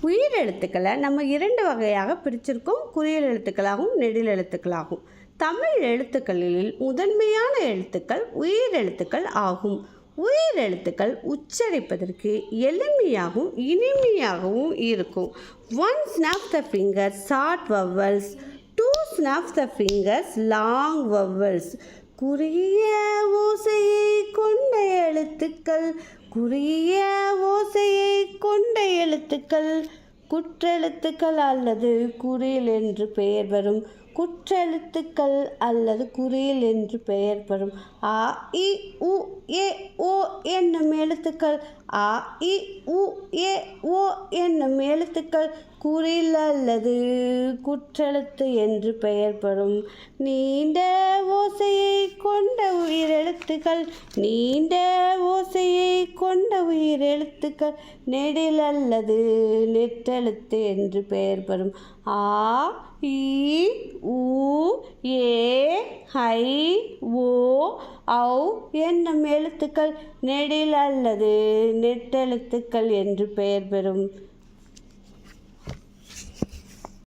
உயிர் எழுத்துக்களை நம்ம இரண்டு வகையாக பிரிச்சிருக்கோம். குறியல் எழுத்துக்களாகவும் நெடில் எழுத்துக்களாகும் தமிழ் எழுத்துக்களில் முதன்மையான எழுத்துக்கள் உயிர் எழுத்துக்கள் ஆகும். உயிர் எழுத்துக்கள் உச்சரிப்பதற்கு எளிமையாகவும் இனிமையாகவும் இருக்கும். One snap the finger short vowels two snap the fingers long vowels குறுகிய ஓசை எழுத்துக்கள் குறுகிய ஓசையை கொண்ட எழுத்துக்கள். குற்றெழுத்துக்கள் அல்லது குறியில் என்று பெயர் வரும். குற்றெழுத்துக்கள் அல்லது குறியில் என்று பெயர் பெறும் ஆ இ உ ஏ ஓ என்னும் எழுத்துக்கள். ஆ இ உ ஏ ஓ என்னும் எழுத்துக்கள். குறியில் அல்லது குற்றெழுத்து என்று பெயர்படும் நீண்ட கொண்ட உயிரெழுத்துக்கள் நீண்ட ஓசையை கொண்ட உயிரெழுத்துக்கள் நெடில் அல்லது நெட்டெழுத்து என்று பெயர் பெறும். ஆ இ உ ஏ ஐ ஓ ஔ என்னும் எழுத்துக்கள் நெடில் அல்லது நெட்டெழுத்துக்கள் என்று பெயர் பெறும்.